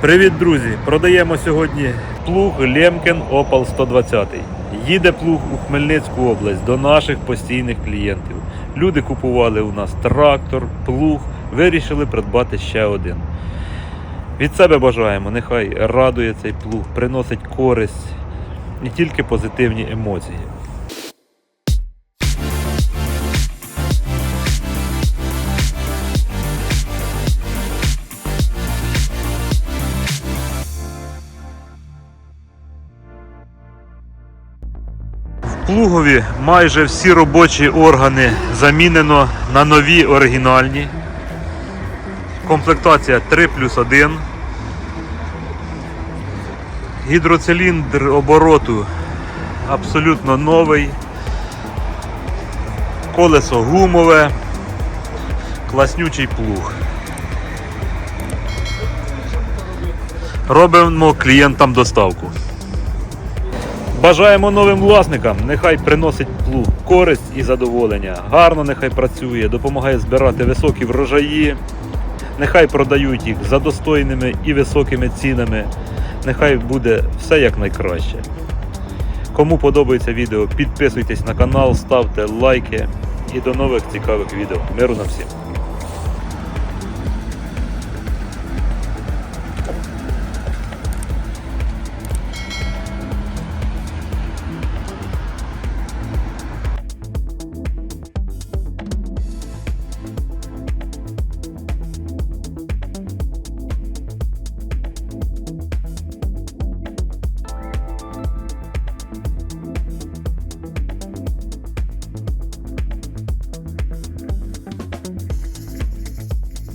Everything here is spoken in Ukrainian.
Привіт, друзі! Продаємо сьогодні плуг Лємкін Opel 120. Їде плуг у Хмельницьку область до наших постійних клієнтів. Люди купували у нас трактор, плуг, вирішили придбати ще один. Від себе бажаємо, нехай радує цей плуг, приносить користь і тільки позитивні емоції. Плугові майже всі робочі органи замінено на нові оригінальні. Комплектація 3 плюс 1. Гідроциліндр обороту абсолютно новий. Колесо гумове. Класнючий плуг. Робимо клієнтам доставку. Бажаємо новим власникам, нехай приносить плуг користь і задоволення. Гарно нехай працює, допомагає збирати високі врожаї. Нехай продають їх за достойними і високими цінами. Нехай буде все як найкраще. Кому подобається відео, підписуйтесь на канал, ставте лайки і до нових цікавих відео. Миру на всім!